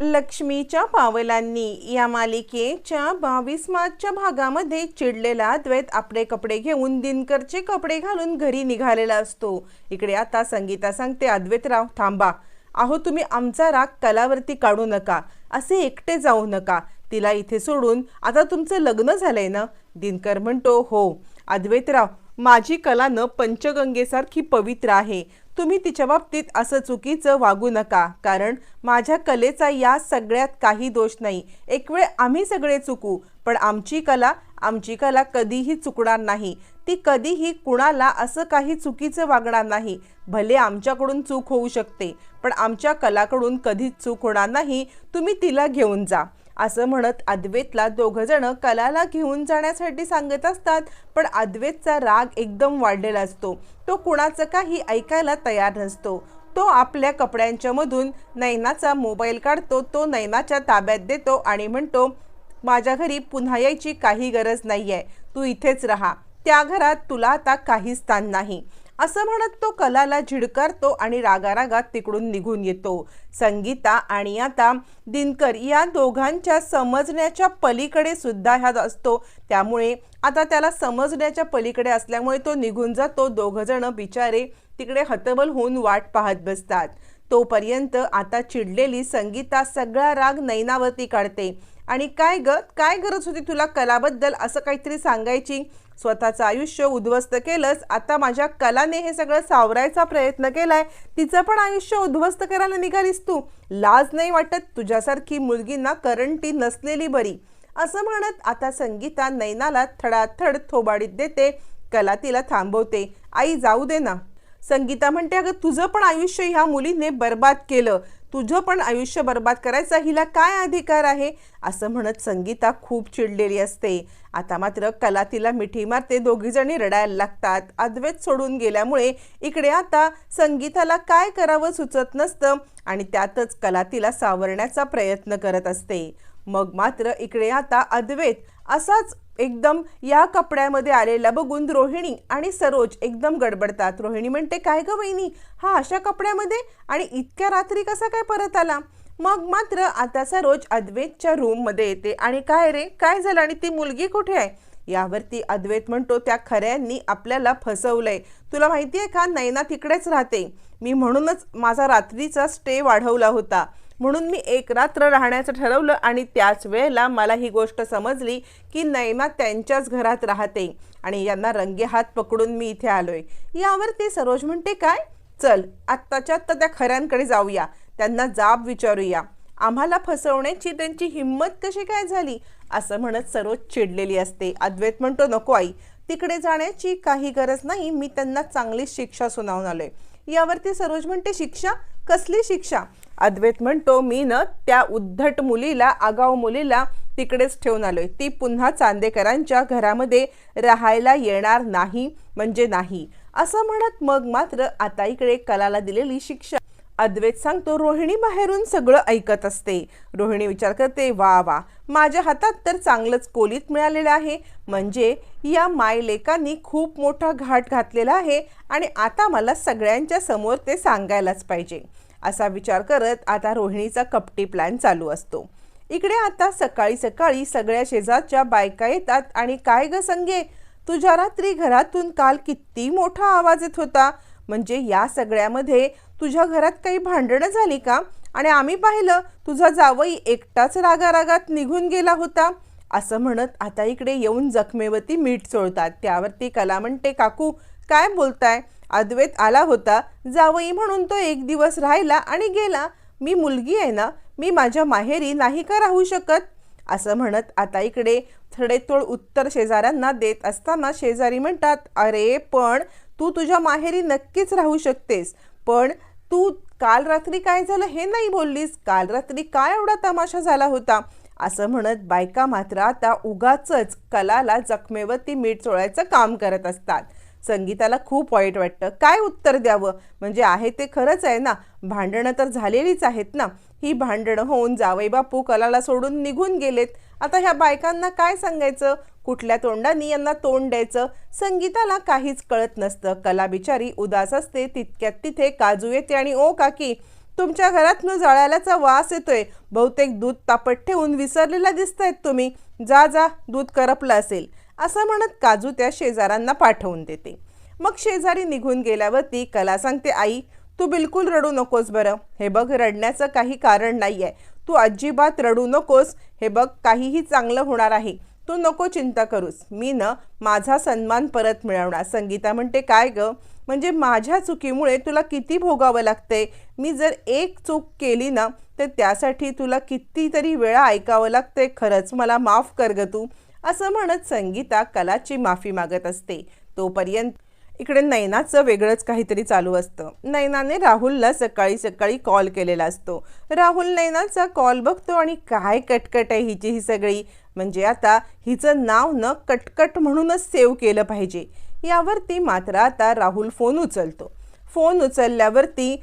लक्ष्मीच्या पावलांनी या मालिकेच्या बावीस मार्चच्या भागामध्ये चिडलेला द्वैत आपले कपडे घेऊन दिनकरचे कपडे घालून घरी निघालेला असतो. इकडे आता संगीता सांगते अद्वैतराव थांबा. अहो तुम्ही आमचा राग कलावरती काढू नका. असे एकटे जाऊ नका. तिला इथे सोडून आता तुमचं लग्न झालंय ना? दिनकर म्हणतो हो. अद्वैतराव माझी कला न पंचगंगेसारखी पवित्र आहे. तुम्ही तिच्या बाबतीत असं चुकीचं वागू नका कारण माझ्या कलेचा या सगळ्यात काही दोष नाही. एक वेळ आम्ही सगळे चुकू पण आमची कला आमची कला कधीही चुकणार नाही. ती कधीही कुणाला असं काही चुकीचं वागणार नाही. भले आमच्याकडून चूक होऊ शकते पण आमच्या कलाकडून कधीच चूक होणार नाही. तुम्ही तिला घेऊन जा. असं म्हणत अद्वेतला दोघंजणं कलाला घेऊन जाण्यासाठी सांगत असतात पण अद्वेतचा राग एकदम वाढलेला असतो. तो कुणाचं काही ऐकायला तयार नसतो. तो आपल्या कपड्यांच्या मधून नैनाचा मोबाईल काढतो तो नैनाच्या ताब्यात देतो आणि म्हणतो माझ्या घरी पुन्हा यायची काही गरज नाही आहे तू इथेच राहा. त्या घरात तुला आता काही स्थान नाही. असं म्हणत तो कलाला झिडकारतो आणि रागारागात तिकडून निघून येतो. संगीता आणि आता दिनकर या दोघांच्या समजण्याच्या पलीकडे सुद्धा ह्या असतो. त्यामुळे आता त्याला समजण्याच्या पलीकडे असल्यामुळे तो निघून जातो. दोघंजणं बिचारे तिकडे हतबल होऊन वाट पाहत बसतात. तोपर्यंत आता चिडलेली संगीता सगळा राग नैनावरती काढते. आणि काय ग? काय गरज होती तुला कलाबद्दल? असं काहीतरी सांगायची? स्वतःचं आयुष्य उद्ध्वस्त केलंस. आता माझ्या कलाने हे सगळं सावरायचा प्रयत्न केलाय. तिचं पण आयुष्य उद्ध्वस्त करायला निघालीस तू. लाज नाही वाटत तुझ्यासारखी मुलगींना करंटी नसलेली बरी. असं म्हणत आता संगीता नैनाला थडाथड थोबाडीत देते. कला तिला थांबवते. आई जाऊ दे ना. संगीता म्हणते अगं तुझं पण आयुष्य ह्या मुलीने बर्बाद केलं. तुझं पण आयुष्य बर्बाद करायचा हिला काय अधिकार आहे? असं म्हणत संगीता खूप चिडलेली असते. आता मात्र कला तिला मिठी मारते दोघीजणी रडायला लागतात. अद्वैत सोडून गेल्यामुळे इकडे आता संगीताला काय करावं सुचत नसतं आणि त्यातच कला तिला सावरण्याचा प्रयत्न करत असते. मग मात्र इकडे आता अद्वैत असाच एकदम या कपड्यामध्ये आलेला बघून रोहिणी आणि सरोज एकदम गडबडतात. रोहिणी म्हणते काय ग वहिनी? हा अशा कपड्यामध्ये? आणि इतक्या रात्री कसा काय परत आला? मग मात्र आता सरोज अद्वैतच्या रूममध्ये येते. आणि काय रे? काय झालं? आणि ती मुलगी कुठे आहे? यावरती अद्वैत म्हणतो त्या खऱ्यांनी आपल्याला फसवलंय. तुला माहिती आहे का? नैना तिकडेच राहते. मी म्हणूनच माझा रात्रीचा स्टे वाढवला होता. म्हणून मी एक रात्र राहण्याचं ठरवलं आणि त्याच वेळेला मला ही गोष्ट समजली की नैना त्यांच्याच घरात राहते आणि यांना रंगे हात पकडून मी इथे आलोय. यावरती सरोज म्हणते काय? चल आत्ताच्या आत्ता त्या खऱ्यांकडे जाऊया. त्यांना जाब विचारूया. आम्हाला फसवण्याची त्यांची हिंमत कशी काय झाली? असं म्हणत सरोज चिडलेली असते. अद्वैत म्हणतो नको आई तिकडे जाण्याची काही गरज नाही. मी त्यांना चांगली शिक्षा सुनावून आलोय. यावरती सरोज म्हणते शिक्षा? कसली शिक्षा? अद्वैत म्हणतो मी न त्या उद्धट मुलीला आगाऊ मुलीला तिकडेच ठेवून आलोय. ती पुन्हा चांदेकरांच्या घरामध्ये राहायला येणार नाही म्हणजे नाही. असं म्हणत मग मात्र आता इकडे कलाला दिलेली शिक्षा. अद्वैत सांगतो रोहिणी बाहेरून सगळं ऐकत असते. रोहिणी विचार करते वा वा माझ्या हातात तर चांगलंच कोलीत मिळालेलं आहे. म्हणजे या मायलेकांनी खूप मोठा घाट घातलेला आहे आणि आता मला सगळ्यांच्या समोर ते सांगायलाच पाहिजे. असा विचार करत आता रोहिणीचा कपटी प्लॅन चालू असतो. इकडे आता सकाळी सकाळी सगळ्या शेजारच्या बायका येतात आणि काय ग संगे? तुझ्या रात्री घरातून काल किती मोठा आवाज येत होता? म्हणजे या सगळ्यामध्ये तुझ्या घरात काही भांडणं झाली का? आणि आम्ही पाहिलं तुझा जावई एकटाच रागारागात निघून गेला होता. असं म्हणत आता इकडे येऊन जखमेवरती मीठ चोळतात. त्यावरती कला म्हणते काकू काय बोलताय? अद्वैत आला होता जावई म्हणून तो एक दिवस राहिला आणि गेला मी मुलगी आहे ना मी माझ्या माहेरी नाही का राहू शकत? असं म्हणत आता इकडे थडेतोड उत्तर शेजाऱ्यांना देत असताना शेजारी म्हणतात अरे पण तू तुझ्या माहेरी नक्कीच राहू शकतेस पण तू काल रात्री काय झालं हे नाही बोललीस? काल रात्री काय एवढा तमाशा झाला होता? असं म्हणत बायका मात्र आता उगाचच कलाला जखमेवरती मीठ चोळायचं काम करत असतात. संगीताला खूप वाईट वाटतं. काय उत्तर द्यावं? म्हणजे आहे ते खरंच आहे ना? भांडणं तर झालेलीच आहेत ना? ही भांडणं होऊन जावई बापू कलाला सोडून निघून गेलेत. आता ह्या बायकांना काय सांगायचं? कुठल्या तोंडानी यांना तोंड द्यायचं? संगीताला काहीच कळत नसतं. कला बिचारी उदास असते. तितक्यात तिथे काजू येते आणि ओ काकी तुमच्या घरात न जळाल्याचा वास येतोय. बहुतेक दूध तापट ठेवून विसरलेला दिसतायत तुम्ही. जा जा दूध करपलं असेल. असं म्हणत काजू त्या शेजाऱ्यांना पाठवून देते. मग शेजारी निघून गेल्यावरती कला सांगते आई तू बिलकुल रडू नकोस बरं. हे बघ रडण्याचं काही कारण नाही आहे तू अजिबात रडू नकोस. हे बघ काहीही चांगलं होणार आहे. तू नको चिंता करूस. मी न माझा सन्मान परत मिळवणार. संगीता म्हणते काय ग? म्हणजे माझ्या चुकीमुळे तुला किती भोगावं लागतंय? मी जर एक चूक केली ना तर त्यासाठी तुला कितीतरी वेळा ऐकावं लागतंय. खरंच मला माफ कर ग तू. असं म्हणत संगीता कलाची माफी मागत असते. तोपर्यंत इकडे नैनाचं वेगळंच काहीतरी चालू असतं. नैनाने राहुलला सकाळी सकाळी कॉल केलेला असतो. राहुल नैनाचा कॉल बघतो आणि काय कटकट आहे हिची ही सगळी. म्हणजे आता हिचं नाव न कटकट म्हणूनच सेव्ह केलं पाहिजे. यावरती मात्र आता राहुल फोन उचलतो. फोन उचलल्यावरती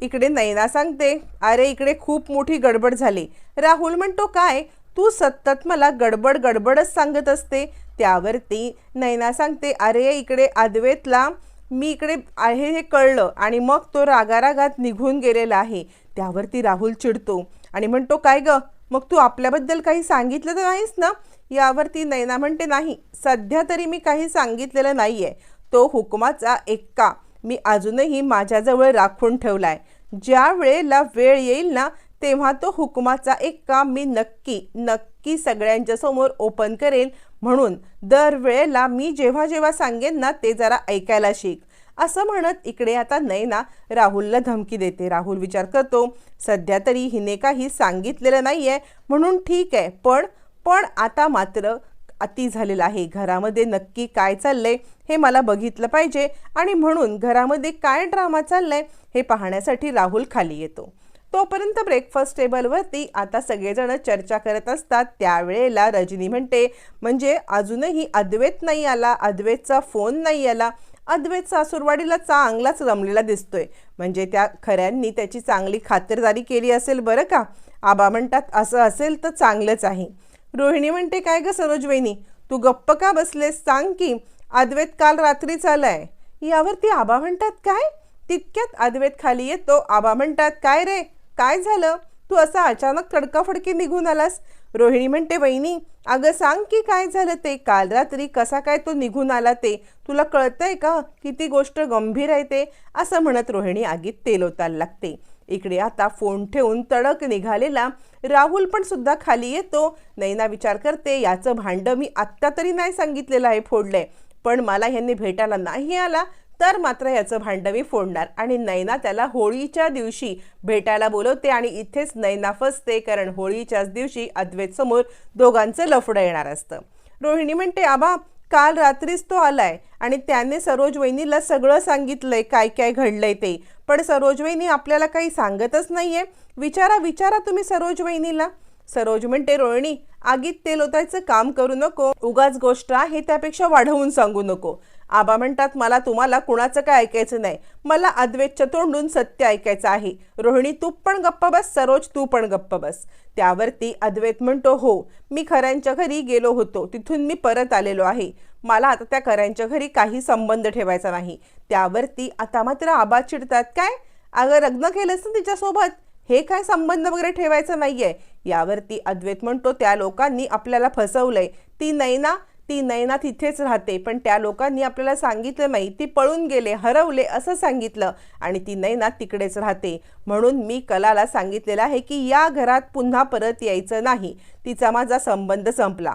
इकडे नैना सांगते अरे इकडे खूप मोठी गडबड झाली. राहुल म्हणतो काय? तू सतत मला गडबड गडबडच सांगत असते. त्यावरती नैना सांगते अरे इकडे अद्वैतला मी इकडे आहे हे कळलं आणि मग तो रागारागात निघून गेलेला आहे. त्यावरती राहुल चिडतो आणि म्हणतो काय ग? मग तू आपल्याबद्दल काही सांगितलं तर नाहीस ना? यावरती नैना म्हणते नाही सध्या तरी मी काही सांगितलेलं नाही आहे तो हुकमाचा एक्का. मी अजूनही माझ्याजवळ राखून ठेवला आहे ज्या वेळेला वेळ येईल ना तेव्हा तो हुकुमाचा काम मी नक्की नक्की सगळ्यांच्या समोर ओपन करेल म्हणून दरवेळेला मी जेव्हा जेव्हा सांगेन ना ते जरा ऐकायला शिक. असं म्हणत इकडे आता नैना राहुलला धमकी देते. राहुल विचार करतो सध्या तरी हिने काही सांगितलेलं नाही आहे म्हणून ठीक आहे पण पण आता मात्र अति झालेलं आहे. घरामध्ये नक्की काय चाललंय हे मला बघितलं पाहिजे आणि म्हणून घरामध्ये काय ड्रामा चाललाय हे पाहण्यासाठी राहुल खाली येतो. तोपर्यंत ब्रेकफास्ट टेबलवरती आता सगळेजण चर्चा करत असतात. त्यावेळेला रजनी म्हणते म्हणजे अजूनही अद्वैत नाही आला? अद्वैतचा फोन नाही आला? अद्वैत सासूरवाडीला चांगलाच रमलेला दिसतोय. म्हणजे त्या खऱ्यांनी त्याची चांगली खातरदारी केली असेल बरं का? आबा म्हणतात असं असेल तर चांगलंच आहे. रोहिणी म्हणते काय ग सरोजवेनी तू गप्प का बसलेस? सांग की अद्वैत काल रात्रीच आलाय यावरती आबा म्हणतात काय? तितक्यात अद्वैत खाली येतो. आबा म्हणतात काय रे? काय झालं? तू असा अचानक तडकाफडकी निघून आलास? रोहिणी म्हणते वहिनी अगं सांग की काय झालं ते? काल रात्री कसा काय तो निघून आला ते? तुला कळतंय का? किती गोष्ट गंभीर आहे ते? असं म्हणत रोहिणी आगीत तेल ओतायला लागते. इकडे आता फोन ठेवून तडक निघालेला राहुल पण सुद्धा खाली येतो. नैना विचार करते याचं भांडं मी आत्ता तरी नाही सांगितलेलं आहे फोडलंय. पण मला ह्यांनी भेटायला नाही आला. तर मात्र याचं भांडं मी फोडणार आणि नैना त्याला होळीच्या दिवशी भेटायला बोलवते आणि इथेच नैना फसते कारण होळीच्याच दिवशी अद्वैत समोर दोघांचं लफडं येणार असतं. रोहिणी म्हणते आबा काल रात्रीच तो आलाय आणि त्याने सरोज वहिनीला सगळं सांगितलंय काय काय घडलंय ते. पण सरोज वहिनी आपल्याला काही सांगतच नाहीये. विचारा विचारा तुम्ही सरोज वहिनीला. सरोज म्हणते रोहिणी आगीत तेल ओतायचं काम करू नको. उगाच गोष्ट आहे त्यापेक्षा वाढवून सांगू नको. आबा म्हणतात मला तुम्हाला कुणाचं काय ऐकायचं नाही. मला अद्वैतच्या तोंडून सत्य ऐकायचं आहे. रोहिणी तू पण गप्प बस. सरोज तू पण गप्प बस. त्यावरती अद्वैत म्हणतो हो मी खऱ्यांच्या घरी गेलो होतो. तिथून मी परत आलेलो आहे. मला आता त्या खऱ्यांच्या घरी काही संबंध ठेवायचा नाही. त्यावरती आता मात्र आबा चिडतात काय? अगं लग्न केलंस ना तिच्यासोबत? हे काय संबंध वगैरे ठेवायचं आहे यावरती अद्वैत म्हणतो त्या लोकांनी आपल्याला फसवलंय. ती नैना ती नैना तिथेच राहते. पण त्या लोकांनी आपल्याला सांगितलं नाही. ती पळून गेले हरवले असं सांगितलं आणि ती नैना तिकडेच राहते. म्हणून मी कलाला सांगितलेलं आहे की या घरात पुन्हा परत यायचं नाही. तिचा माझा संबंध संपला.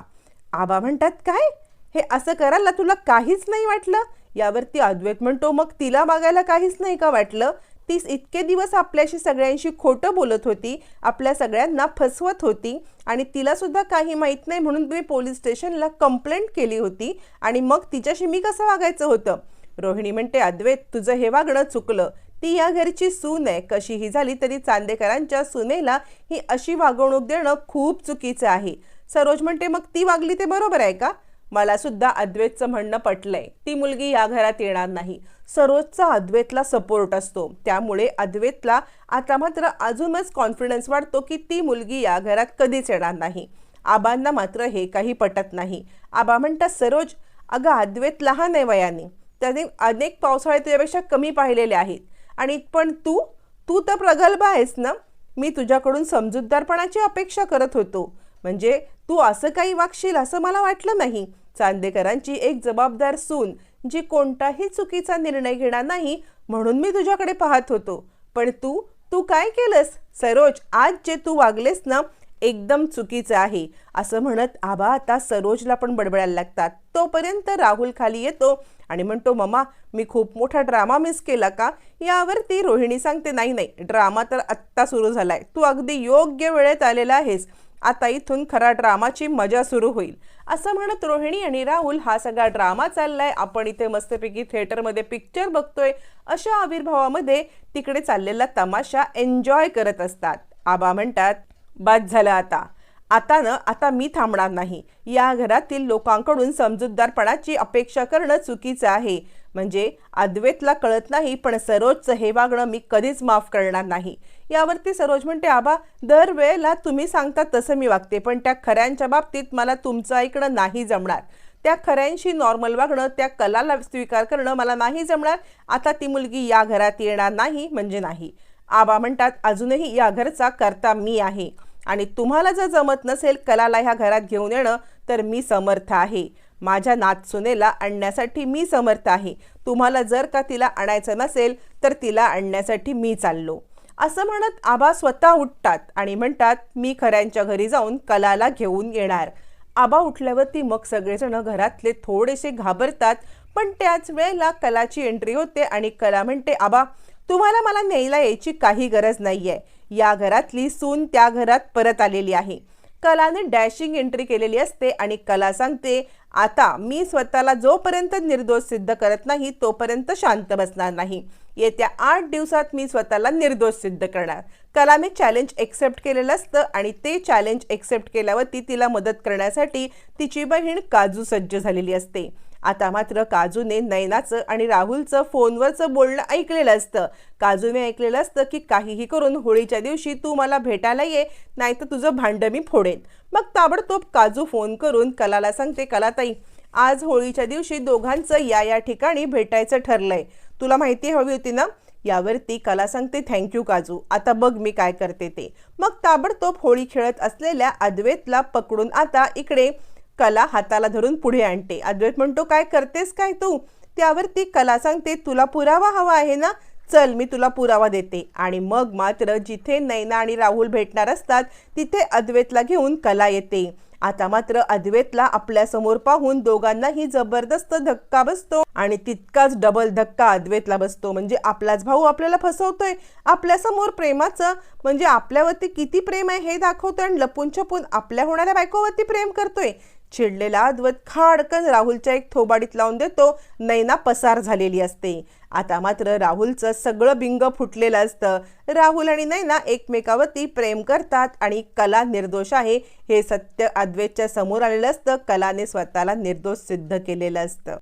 आबा म्हणतात काय? हे असं करायला तुला काहीच नाही वाटलं? यावरती अद्वैत म्हणतो मग तिला मागायला काहीच नाही का वाटलं? तीस इतके दिवस आपल्याशी सगळ्यांशी खोटं बोलत होती आपल्या सगळ्यांना फसवत होती आणि तिलासुद्धा काही माहीत नाही म्हणून मी पोलीस स्टेशनला कंप्लेंट केली होती आणि मग तिच्याशी मी कसं वागायचं होतं? रोहिणी म्हणते अद्वैत तुझं हे वागणं चुकलं. ती या घरची सून आहे. कशीही झाली तरी चांदेकरांच्या सुनेला ही अशी वागवणूक देणं खूप चुकीचं आहे. सरोज म्हणते मग ती वागली ते बरोबर आहे का? मला सुद्धा अद्वैतचं म्हणणं पटलंय. ती मुलगी या घरात येणार नाही. सरोजचा अद्वैतला सपोर्ट असतो. त्यामुळे अद्वैतला आता मात्र अजूनच कॉन्फिडन्स वाढतो की ती मुलगी या घरात कधीच येणार नाही. आबांना मात्र हे काही पटत नाही. आबा म्हणतात सरोज अगं अद्वैत लहान आहे वयाने. त्याने अनेक पावसाळे तुझ्यापेक्षा कमी पाहिलेले आहेत. आणि पण तू? तू तर प्रगल्भ आहेस ना? मी तुझ्याकडून समजूतदारपणाची अपेक्षा करत होतो. म्हणजे तू असं काही वागशील असं मला वाटलं नाही. चांदेकरांची एक जबाबदार सून जी कोणताही चुकीचा निर्णय घेणार नाही म्हणून मी तुझ्याकडे पाहत होतो. पण तू तू काय केलंस? सरोज आज जे तू वागलेस ना एकदम चुकीचं आहे. असं म्हणत आबा आता सरोजला पण बडबडायला लागतात. तोपर्यंत राहुल खाली येतो आणि म्हणतो ममा मी खूप मोठा ड्रामा मिस केला का? यावरती रोहिणी सांगते नाही नाही ड्रामा तर आत्ता सुरू झालाय. तू अगदी योग्य वेळेत आलेला आहेस. आता इथून खरा ड्रामाची मजा सुरू होईल. असं म्हणत रोहिणी आणि राहुल हा सगळा ड्रामा चाललाय. आपण इथे मस्तपैकी थिएटरमध्ये पिक्चर बघतोय. अशा आविर्भावामध्ये तिकडे चाललेला तमाशा एन्जॉय करत असतात. आबा म्हणतात बाद झालं आता. आता न आता मी थांबणार नाही. या घरातील लोकांकडून समजूतदारपणाची अपेक्षा करणं चुकीचं आहे. म्हणजे अद्वैतला कळत नाही पण सरोजचं हे वागणं मी कधीच माफ करणार नाही. यावरती सरोज म्हणते आबा दरवेळेला तुम्ही सांगता तसं मी वागते पण त्या खऱ्यांच्या बाबतीत मला तुमचं ऐकणं नाही जमणार. त्या खऱ्यांशी नॉर्मल वागणं त्या कलाला स्वीकार करणं मला नाही जमणार. आता ती मुलगी या घरात येणार नाही म्हणजे नाही. आबा म्हणतात अजूनही या घरचा करता मी आहे. आणि तुम्हाला जर जमत नसेल कलाला ह्या घरात घेऊन येणं तर मी समर्थ आहे. माझ्या नातसुनेला आणण्यासाठी मी समर्थ आहे. तुम्हाला जर का तिला आणायचं नसेल तर तिला आणण्यासाठी मी चाललो. असं म्हणत आबा स्वतः उठतात आणि म्हणतात मी खऱ्यांच्या घरी जाऊन कलाला घेऊन येणार. आबा उठल्यावरती मग सगळेजण घरातले थोडेसे घाबरतात पण त्याच वेळेला कलाची एंट्री होते आणि कला म्हणते आबा तुम्हाला मला न्यायला यायची काही गरज नाही आहे या घरातली सून त्या घरात परत आलेली आहे. कलाने डॅशिंग एंट्री केलेली असते आणि कला सांगते आता मी स्वतःला जोपर्यंत निर्दोष सिद्ध करत नाही तोपर्यंत शांत बसणार नाही. येत्या आठ दिवसात मी स्वतःला निर्दोष सिद्ध करणार. कलाने चॅलेंज एक्सेप्ट केलेलं असतं आणि ते चॅलेंज एक्सेप्ट केल्यावरती तिला मदत करण्यासाठी तिची बहीण काजू सज्ज झालेली असते. आता मात्र काजूने नयनाचं आणि राहुलचं फोनवरचं बोलणं ऐकलेलं असतं. काजूने ऐकलेलं असतं की काहीही करून होळीच्या दिवशी तू मला भेटायला ये नाही तर तुझं भांडं मी फोडेन. मग ताबडतोब काजू फोन करून कलाला सांगते कलाताई आज होळीच्या दिवशी दोघांचं या या ठिकाणी भेटायचं ठरलंय. तुला माहिती हवी होती ना? यावरती कला सांगते थँक्यू काजू आता बघ मी काय करते ते. मग ताबडतोब होळी खेळत असलेल्या अद्वैतला पकडून आता इकडे कला हाताला धरून पुढे आणते. अद्वैत म्हणतो काय करतेस काय तू? त्यावरती कला सांगते तुला पुरावा हवा आहे ना? चल मी तुला पुरावा देते. आणि मग मात्र जिथे नैना आणि राहुल भेटणार असतात तिथे अद्वैतला घेऊन कला येते. आता मात्र अद्वैतला आपल्यासमोर पाहून दोघांनाही जबरदस्त धक्का बसतो आणि तितकाच डबल धक्का अद्वैतला बसतो. म्हणजे आपलाच भाऊ आपल्याला फसवतोय. आपल्यासमोर प्रेमाचं म्हणजे आपल्यावरती किती प्रेम आहे हे दाखवतोय आणि लपून छपून आपल्या होणाऱ्या बायकोवरती प्रेम करतोय. चिडलेला अद्वैत खाडकन राहुलच्या एक थोबाडीत लावून देतो. नैना पसार झालेली असते. आता मात्र राहुलचं सगळं बिंग फुटलेलं असतं. राहुल आणि नैना एकमेकावरती प्रेम करतात आणि कला निर्दोष आहे. हे सत्य अद्वैतच्या समोर आलेलं असतं. कलाने स्वतःला निर्दोष सिद्ध केलेलं असतं.